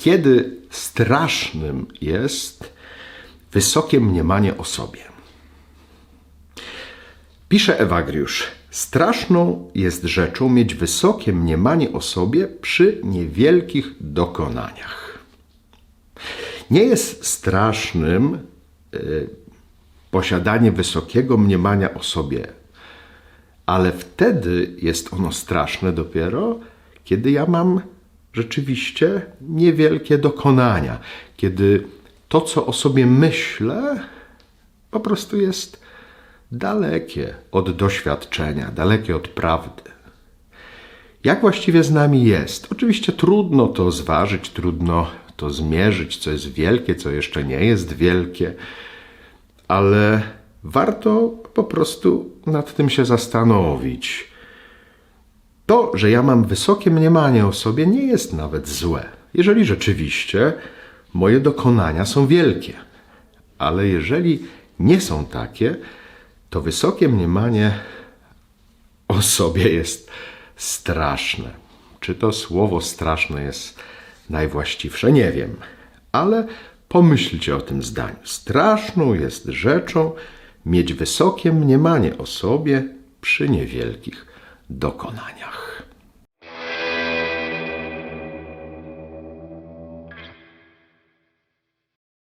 kiedy strasznym jest wysokie mniemanie o sobie. Pisze Ewagriusz. Straszną jest rzeczą mieć wysokie mniemanie o sobie przy niewielkich dokonaniach. Nie jest strasznym y, posiadanie wysokiego mniemania o sobie, ale wtedy jest ono straszne dopiero, kiedy ja mam rzeczywiście niewielkie dokonania, kiedy to, co o sobie myślę, po prostu jest dalekie od doświadczenia, dalekie od prawdy. Jak właściwie z nami jest? Oczywiście trudno to zważyć, trudno to zmierzyć, co jest wielkie, co jeszcze nie jest wielkie, ale warto po prostu nad tym się zastanowić. To, że ja mam wysokie mniemanie o sobie, nie jest nawet złe, jeżeli rzeczywiście moje dokonania są wielkie. Ale jeżeli nie są takie, to wysokie mniemanie o sobie jest straszne. Czy to słowo straszne jest najwłaściwsze? Nie wiem, ale pomyślcie o tym zdaniu. Straszną jest rzeczą mieć wysokie mniemanie o sobie przy niewielkich dokonaniach.